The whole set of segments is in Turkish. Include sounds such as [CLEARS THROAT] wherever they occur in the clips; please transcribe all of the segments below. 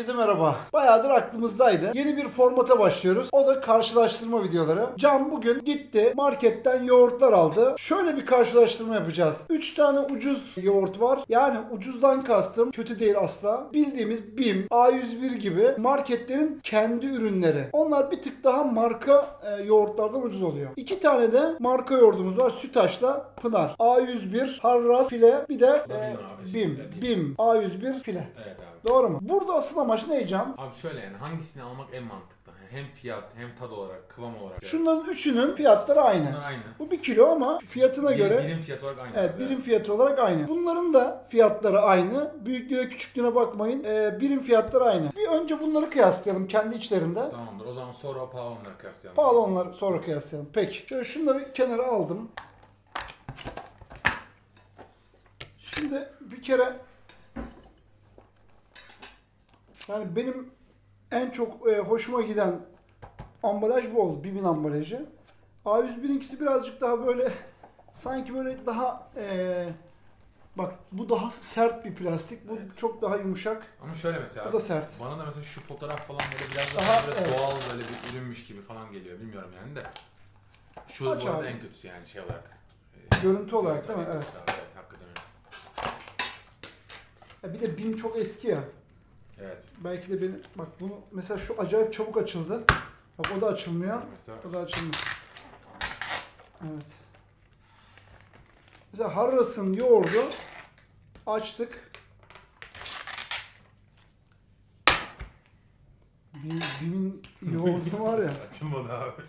Herkese merhaba. Bayağıdır aklımızdaydı. Yeni bir formata başlıyoruz. O da karşılaştırma videoları. Can bugün gitti marketten yoğurtlar aldı. Şöyle bir karşılaştırma yapacağız. 3 tane ucuz yoğurt var. Yani ucuzdan kastım kötü değil asla. Bildiğimiz BİM, A101 gibi marketlerin kendi ürünleri. Onlar bir tık daha marka e, yoğurtlardan ucuz oluyor. İki tane de marka yoğurdumuz var. Sütaş'la Pınar. A101, Harras, File bir de e, BİM. BİM, A101, File. Evet abi. Doğru mu? Burada asıl amaç ne Can? Abi şöyle yani hangisini almak en mantıklı? Hem fiyat hem tad olarak, kıvam olarak. Şunların üçünün fiyatları aynı. Bunlar aynı. Bu bir kilo ama fiyatına Bir- göre Birim fiyat olarak aynı. evet birim fiyatı olarak aynı. Bunların da fiyatları aynı. Büyüklüğüne küçüklüğüne bakmayın. Ee, birim fiyatları aynı. Bir önce bunları kıyaslayalım kendi içlerinde. Tamamdır. O zaman sonra o pahalı onları kıyaslayalım. Pahalı onları sonra kıyaslayalım. Peki. Şöyle şunları kenara aldım. Şimdi bir kere yani benim en çok e, hoşuma giden ambalaj bu oldu. Bibin ambalajı. A101'inkisi birazcık daha böyle sanki böyle daha e, bak bu daha sert bir plastik. Bu Evet. çok daha yumuşak. Ama şöyle mesela. Bu da sert. Bana da mesela şu fotoğraf falan böyle biraz Daha, daha, biraz evet. doğal böyle bir ürünmüş gibi falan geliyor. Bilmiyorum yani de. Şu Aç bu arada abi. en kötüsü yani şey olarak. Görüntü olarak değil mi? En Evet. kötüsü abi, evet hakikaten öyle. Ya bir de BİM çok eski ya. Evet. Belki de benim bak bunu mesela şu acayip çabuk açıldı. Bak o da açılmıyor. Mesela O da açılmıyor. Evet. Mesela Harras'ın yoğurdu açtık. Bim, Bim'in yoğurdu var ya. [LAUGHS] açılmadı abi.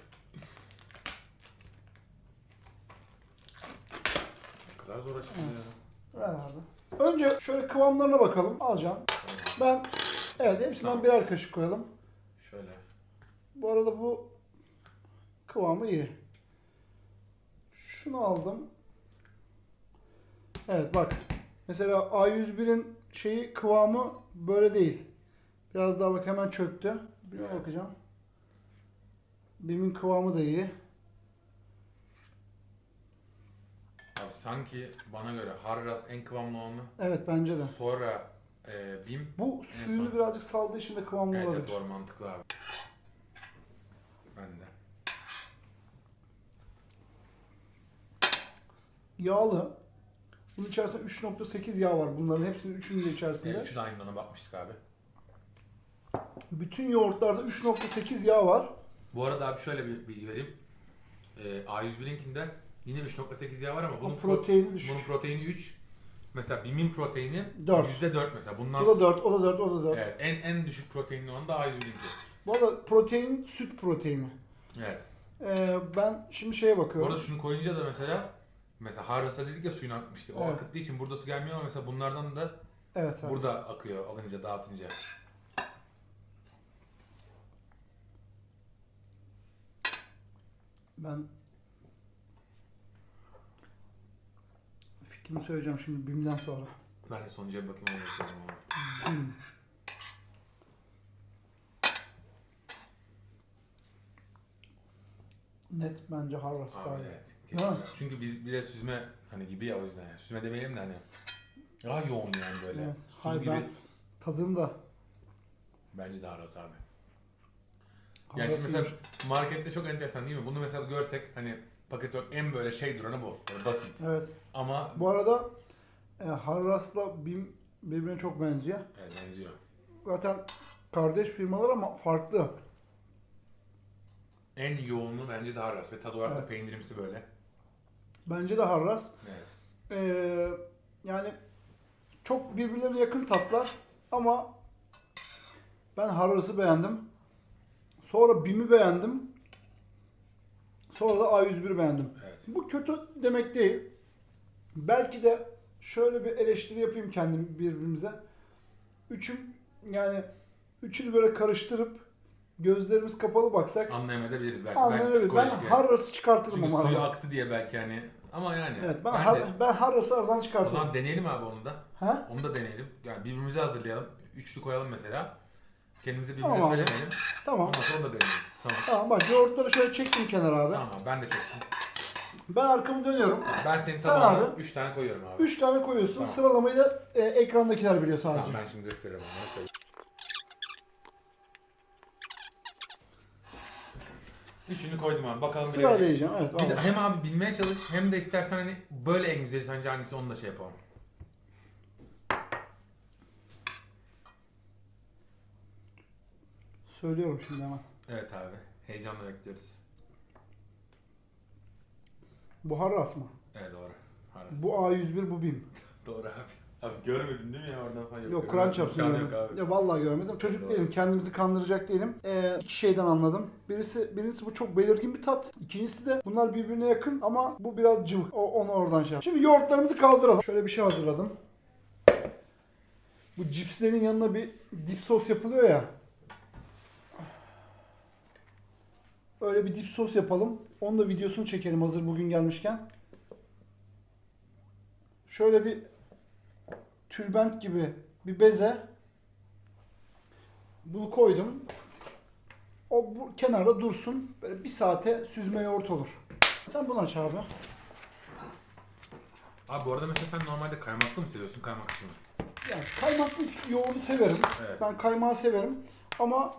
Ne kadar zor açıldı ya. Ver abi. Önce şöyle kıvamlarına bakalım. Alacağım. Ben evet hepsinden Tamam. birer kaşık koyalım. Şöyle. Bu arada bu kıvamı iyi. Şunu aldım. Evet bak. Mesela A101'in şeyi kıvamı böyle değil. Biraz daha bak hemen çöktü. Bir Evet. bakacağım. Bim'in kıvamı da iyi. Abi sanki bana göre Harras en kıvamlı olanı. Evet bence de. Sonra e, Bim. Bu En suyunu son. birazcık saldığı için de kıvamlı Evet, olabilir. evet doğru mantıklı abi. Ben de. Yağlı. Bunun içerisinde 3.8 yağ var. Bunların hepsinin üçünün de içerisinde. Evet, şu da aynı ona bakmıştık abi. Bütün yoğurtlarda 3.8 yağ var. Bu arada abi şöyle bir bilgi vereyim. E, A101'inkinde yine 3.8 yağ var ama bunun, proteini pro- düşük. bunun proteini 3. Mesela Bim'in proteini Dört. %4 mesela. Bunlar O da 4, o da 4, o da 4. evet, en en düşük proteinli olan da A101'inki. Bu arada protein süt proteini. Evet. Ee, ben şimdi şeye Bu bakıyorum. arada şunu koyunca da mesela mesela Harras'a dedik ya suyunu akmıştı. O Evet. akıttığı için burada su gelmiyor ama mesela bunlardan da Evet, evet. burada akıyor alınca dağıtınca. Ben fikrimi söyleyeceğim şimdi BİM'den sonra. Ben de sonuca bir bakayım. BİM. Net bence Harvard Abi iyi. evet. Değil mi? kesinlikle. Çünkü biz bir de süzme hani gibi ya o yüzden yani. Süzme demeyelim de hani daha yoğun yani böyle. Evet. Su Hayır, gibi. ben tadını da Bence daha rahat abi. Yani şimdi mesela markette çok enteresan değil mi? Bunu mesela görsek hani paket yok en böyle şey duranı bu. Böyle basit. Evet. Ama Bu arada e, Harras'la BİM birbirine çok benziyor. evet, benziyor. Zaten kardeş firmalar ama farklı. En yoğunluğu bence daha rahat ve tadı olarak da Evet. peynirimsi böyle. Bence de Harras. Evet. Ee, yani çok birbirlerine yakın tatlar ama ben Harras'ı beğendim. Sonra BİM'i beğendim. Sonra da A101'i beğendim. Evet. Bu kötü demek değil. Belki de şöyle bir eleştiri yapayım kendim birbirimize. Üçüm yani üçünü böyle karıştırıp gözlerimiz kapalı baksak Anlayamayabiliriz belki. anlamayabiliriz. belki Ben psikolojik yani. Harras'ı çıkartırım Çünkü ama. suyu aradan. aktı diye belki hani. Ama yani. Evet ben, Har- de- ben Harras'ı aradan O çıkartırım. zaman deneyelim abi onu da. Ha? Onu da deneyelim. Yani birbirimize hazırlayalım. Üçlü koyalım mesela. Kendimize birbirimize Tamam abi. söylemeyelim. Tamam. Ondan sonra onu da deneyelim. Tamam. Tamam bak yoğurtları şöyle çektim kenara abi. Tamam ben de çektim. Ben arkamı dönüyorum. Ben senin Sen tabağına abi. 3 tane koyuyorum abi. 3 tane koyuyorsun. Tamam. Sıralamayı da e, ekrandakiler biliyor sadece. Tamam ben şimdi gösteriyorum onları söyle. Üçünü koydum abi. Bakalım biri Sırayla Evet. Bir de hem abi bilmeye çalış hem de istersen hani böyle en güzeli sence hangisi onu da şey yapalım. Söylüyorum şimdi hemen. Evet abi. Heyecanla bekliyoruz. Bu Harras mı? Evet doğru. Haras. Bu A101 bu BİM. [LAUGHS] Doğru abi. Abi görmedin değil mi ya oradan falan Yok Kur'an çarpsın görmedim. yok abi. Ya vallahi görmedim. Çocuk Doğru. değilim. Kendimizi kandıracak değilim. Ee, iki şeyden anladım. Birisi birincisi bu çok belirgin bir tat. İkincisi de bunlar birbirine yakın ama bu biraz cıvık. O, onu oradan şey yap. Şimdi yoğurtlarımızı kaldıralım. Şöyle bir şey hazırladım. Bu cipslerin yanına bir dip sos yapılıyor ya. Öyle bir dip sos yapalım. Onun da videosunu çekelim hazır bugün gelmişken. Şöyle bir tülbent gibi bir beze bunu koydum. O bu kenarda dursun. Böyle bir saate süzme yoğurt olur. Sen bunu aç abi. Abi bu arada mesela sen normalde kaymaklı mı seviyorsun kaymaksız mı? Yani kaymaklı yoğurdu severim. Evet. Ben kaymağı severim. Ama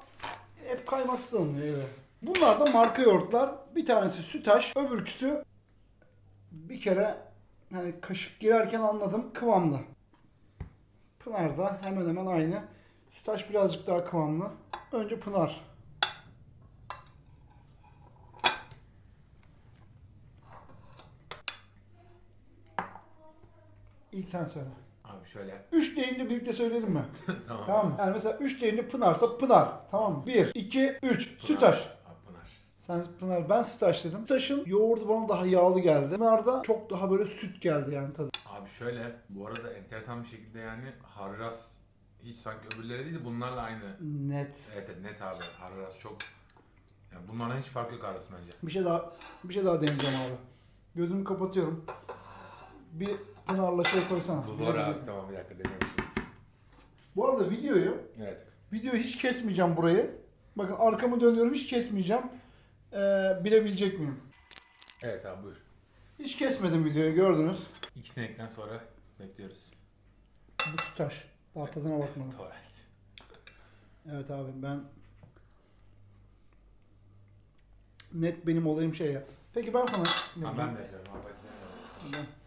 hep kaymaksız alınıyor eve. Bunlar da marka yoğurtlar. Bir tanesi sütaş, öbürküsü bir kere hani kaşık girerken anladım kıvamlı. Pınar da hemen hemen aynı. Sütaş birazcık daha kıvamlı. Önce Pınar. İlk sen söyle. Abi şöyle. Üç deyince birlikte söyleyelim mi? [LAUGHS] tamam. Tamam mı? Yani mesela 3 deyince Pınar'sa Pınar. Tamam mı? 1, 2, 3. Pınar. Sütaş. Abi Pınar. Ben Sütaş dedim. Sütaş'ın yoğurdu bana daha yağlı geldi. Pınar'da çok daha böyle süt geldi yani tadı. Abi şöyle bu arada enteresan bir şekilde yani Harras hiç sanki öbürleri değil de bunlarla aynı. Net. Evet evet, net abi Harras çok yani bunlardan hiç fark yok arası bence. Bir şey daha bir şey daha deneyeceğim abi. Gözümü kapatıyorum. Bir Pınar'la şey koysana. Bu zor abi tamam bir dakika deniyorum. Bu arada videoyu, Evet. videoyu hiç kesmeyeceğim burayı. Bakın arkamı dönüyorum hiç kesmeyeceğim. Ee, bilebilecek miyim? Evet abi buyur. Hiç kesmedim videoyu gördünüz. İki sinekten sonra bekliyoruz. Bu Sütaş. Daha tadına bakmadım. [LAUGHS] Tuvalet. Evet abi ben net benim olayım şey ya. Peki ben sana Ha, ben de yapıyorum abi. ben de yapıyorum. Ben-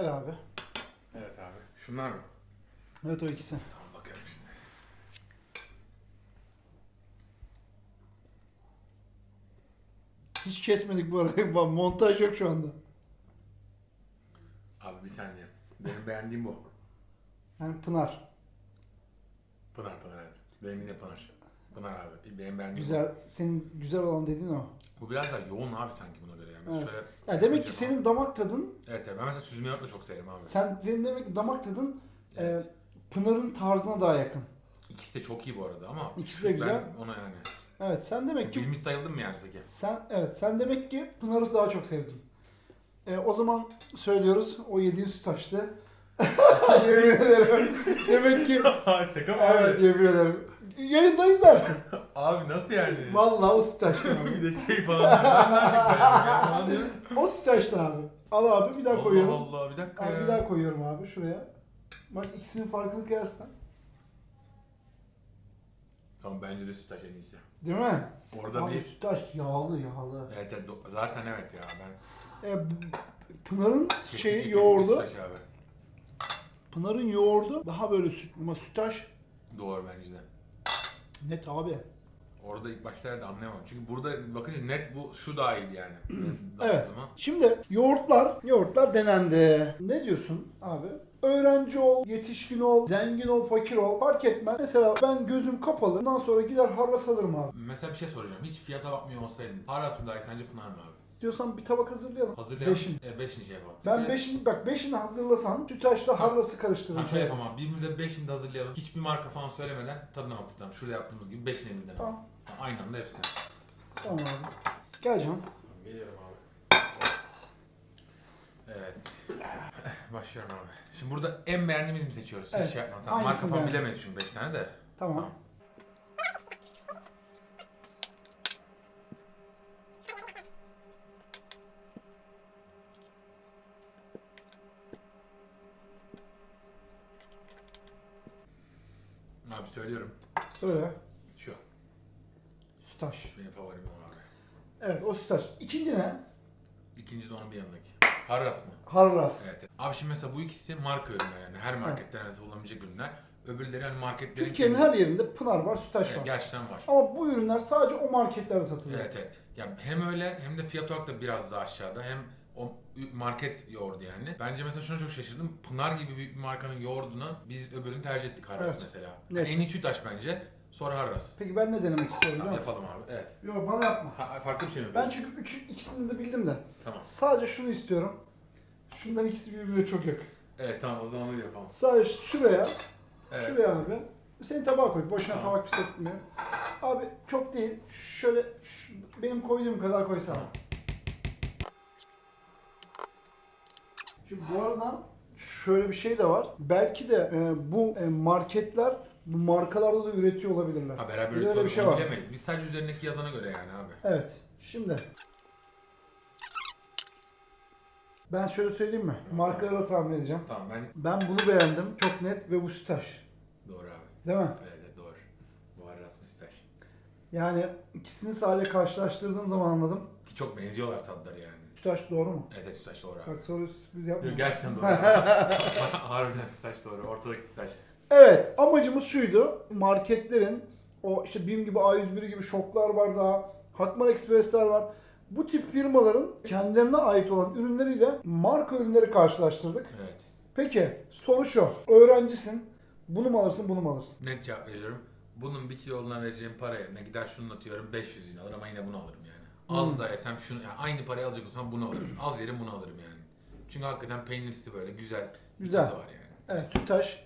Gel abi. Evet abi. Şunlar mı? Evet o ikisi. Tamam bakıyorum şimdi. Hiç kesmedik bu. [LAUGHS] Bak, Montaj yok şu anda. Abi bir saniye. Benim beğendiğim bu. Yani Pınar. Pınar Pınar evet. Benim yine Pınar. Pınar abi. Benim beğendiğim Güzel. Senin güzel olan dediğin o. bu. Biraz daha yoğun abi sanki buna göre. Yani. Evet. şöyle Ya demek ki senin damak tadın, Evet evet. Ben mesela süzme yoğurt da çok severim abi. sen senin demek ki damak tadın Evet. e, Pınar'ın tarzına daha yakın. İkisi de çok iyi bu arada ama İkisi de ben güzel. ona yani. Evet sen demek ki Bilmiş sayıldım mı yani peki? Sen evet sen demek ki Pınar'ı daha çok sevdin. E, o zaman söylüyoruz o yediğin süt açtı. [LAUGHS] yemin ederim. demek ki [LAUGHS] Şaka mı evet yemin ederim. Yayında izlersin. [LAUGHS] Abi nasıl yani? Vallahi o süt açtı abi. bir de şey falan diyor. Ben ya falan diyor. O süt açtı abi. Al abi bir daha Allah koyuyorum. Allah bir dakika Abi ya. bir daha koyuyorum abi şuraya. Bak ikisinin farkını kıyasla. Tamam bence de sütaş en iyisi. Değil mi? Orada abi bir... sütaş yağlı yağlı. Evet, evet do- zaten evet ya ben... E, bu- Pınar'ın Kesinlikle- şeyi yoğurdu. Sütaş abi. Pınar'ın yoğurdu daha böyle süt ama sütaş Doğru bence de. Net abi. Orada ilk başta herhalde anlayamadım. Çünkü burada bakınca net bu şu iyiydi yani. [CLEARS THROAT] Evet. zaman. Şimdi yoğurtlar, yoğurtlar denendi. Ne diyorsun abi? Öğrenci ol, yetişkin ol, zengin ol, fakir ol fark etmez. Mesela ben gözüm kapalı. Bundan sonra gider harras alırım abi. Mesela bir şey soracağım. Hiç fiyata bakmıyor olsaydın. Haras mı daha iyi sence Pınar mı abi? Diyorsan bir tabak hazırlayalım. Hazırlayalım. Beşin. E, beşini şey yapalım. Ben Peki, beşini, bak beşini hazırlasan sütaşla Tamam. harrası karıştırırım. Tamam şöyle yapalım abi. Birbirimize beşini de hazırlayalım. Hiçbir marka falan söylemeden tadına baktık. Şurada yaptığımız gibi beşini birden. Tamam. Aynı anda hepsini. Tamam abi. Gel canım. Geliyorum abi. Evet. [LAUGHS] Başlıyorum abi. Şimdi burada en beğendiğimiz mi seçiyoruz? Evet, Hiç şey yapma. Tamam, marka hangisini falan beğendin? bilemeyiz çünkü 5 tane de. Tamam. Tamam. Abi söylüyorum. Söyle. Şu. Sütaş. Benim favorim o abi. Evet o sütaş. İkinci ne? İkinci de onun bir yanındaki. Harras mı? Harras. Evet. Abi şimdi mesela bu ikisi marka ürünler yani. Her marketten neredeyse bulabilecek ürünler. Öbürleri hani marketlerin Türkiye'nin kendi- her yerinde Pınar var, Sütaş Evet, var. gerçekten var. Ama bu ürünler sadece o marketlerde satılıyor. Evet evet. Ya hem öyle hem de fiyat olarak da biraz daha aşağıda. Hem market yoğurdu yani. Bence mesela şuna çok şaşırdım. Pınar gibi büyük bir markanın yoğurdunu biz öbürünü tercih ettik Harras Evet. mesela. Net. En iyi Sütaş bence. Sonra Harras. Peki ben ne denemek istiyorum biliyor Tamam, musun? yapalım abi. Evet. Yok bana yapma. Ha, farklı bir şey mi Ben yapıyoruz? çünkü üç, ikisini de bildim de. Tamam. Sadece şunu istiyorum. Şundan ikisi birbirine çok yakın. Evet tamam o zaman öyle yapalım. Sadece şuraya, Evet. şuraya abi. Senin tabağa koy. Boşuna Tamam. tabak pis etmiyor. Abi çok değil. Şöyle şu- benim koyduğum kadar koysana. Şimdi bu arada şöyle bir şey de var. Belki de e, bu e, marketler bu markalarda da üretiyor olabilirler. Ha beraber Bir de öyle bir şey var. bilemeyiz. Biz sadece üzerindeki yazana göre yani abi. Evet. Şimdi ben şöyle söyleyeyim mi? Markaları tahmin edeceğim. Tamam ben Ben bunu beğendim. Çok net ve bu sütaş. doğru abi. Değil mi? Evet, evet doğru. Bu Harras Müstaş. Yani ikisini sadece karşılaştırdığım zaman anladım. Ki çok benziyorlar tadları yani. Sütaş doğru mu? Evet evet Sütaş doğru abi. Bak soru sürpriz yapma. Yok, gerçekten doğru. [LAUGHS] [LAUGHS] Harbiden Sütaş doğru. Ortadaki Sütaş. Evet amacımız şuydu. Marketlerin o işte BİM gibi A101 gibi şoklar var daha. Hakmar Express'ler var. Bu tip firmaların kendilerine ait olan ürünleriyle marka ürünleri karşılaştırdık. Evet. Peki soru şu. Öğrencisin. Bunu mu alırsın bunu mu alırsın? Net cevap veriyorum. Bunun bir kiloluğuna vereceğim para yerine gider şunu atıyorum 500 lira alır ama yine bunu alırım. Az Hmm. da yesem şunu yani aynı parayı alacak olsam bunu alırım. Az yerim bunu alırım yani. Çünkü hakikaten peynirsi böyle güzel. bir Güzel. tadı var yani. Evet Sütaş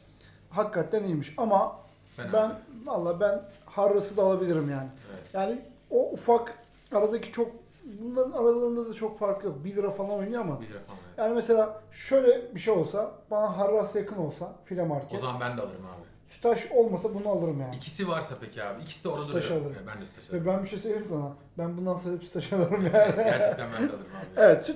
hakikaten iyiymiş ama Sen ben valla ben Harras'ı da alabilirim yani. Evet. Yani o ufak aradaki çok bunların aralarında da çok fark yok. 1 lira falan oynuyor ama. Bir lira falan. evet. Yani mesela şöyle bir şey olsa bana Harras yakın olsa file O market. zaman ben de alırım abi. Sütaş olmasa bunu alırım yani. İkisi varsa peki abi. İkisi de orada Sütaş duruyor. alırım. Evet, ben de Sütaş Ve alırım. ben bir şey söyleyeyim sana. Ben bundan sonra hep Sütaş alırım yani. [LAUGHS] Gerçekten ben de alırım abi. evet.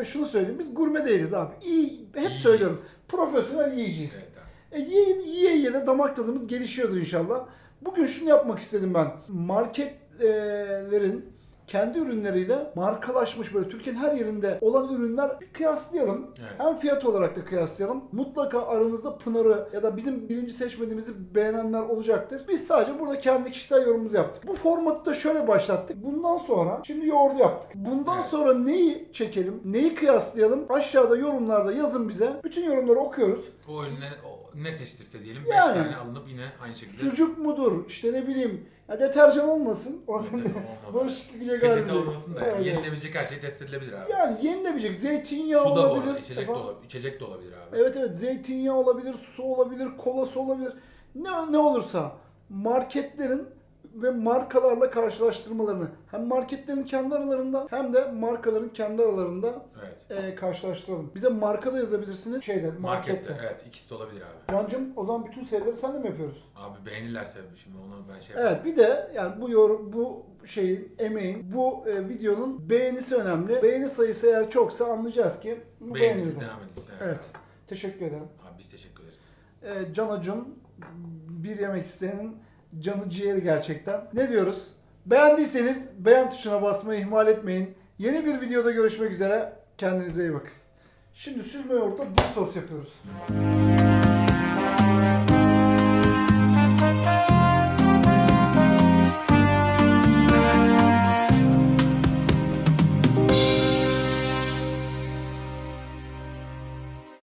Ee, Şunu söyleyeyim biz gurme değiliz abi. İyi, hep Yiyiz. söylüyorum. Profesyonel yiyeceğiz. Evet abi. E, yiye, yiye yiye de damak tadımız gelişiyordu inşallah. Bugün şunu yapmak istedim ben. Marketlerin kendi ürünleriyle markalaşmış böyle Türkiye'nin her yerinde olan ürünler bir kıyaslayalım. Evet. Hem fiyat olarak da kıyaslayalım. Mutlaka aranızda Pınar'ı ya da bizim birinci seçmediğimizi beğenenler olacaktır. Biz sadece burada kendi kişisel yorumumuzu yaptık. Bu formatı da şöyle başlattık. Bundan sonra şimdi yoğurdu yaptık. Bundan Evet. sonra neyi çekelim, neyi kıyaslayalım? Aşağıda yorumlarda yazın bize. Bütün yorumları okuyoruz. O ürünleri o, ne seçtirse diyelim 5 Yani. tane alınıp yine aynı şekilde Sucuk mudur? İşte ne bileyim. Ya deterjan olmasın. [LAUGHS] Bulaşık yıkayacak peçete olmasın da Evet. yenilebilecek her şey test edilebilir abi. Yani yenilebilecek zeytinyağı Su da bu olabilir. arada, içecek de olabilir, içecek de olabilir abi. Evet evet zeytinyağı olabilir, su olabilir, kolası olabilir. Ne ne olursa marketlerin ve markalarla karşılaştırmalarını hem marketlerin kendi aralarında hem de markaların kendi aralarında Evet. e, karşılaştıralım. Bize marka da yazabilirsiniz şeyde markette. Markette evet ikisi de olabilir abi. Cancım o zaman bütün serileri sen de mi yapıyoruz? Abi beğenirlerse şimdi onu ben şey. Evet bir de yani bu yorum bu şeyin emeğin bu e, videonun beğenisi önemli. Beğeni sayısı eğer çoksa anlayacağız ki bu beğenildi. devam edilsin. Evet. Teşekkür ederim. Abi biz teşekkür ederiz. E, Can Acun bir yemek isteyenin canı ciğeri gerçekten. Ne diyoruz? Beğendiyseniz beğen tuşuna basmayı ihmal etmeyin. Yeni bir videoda görüşmek üzere. Kendinize iyi bakın. Şimdi süzme yoğurtla dip sos yapıyoruz.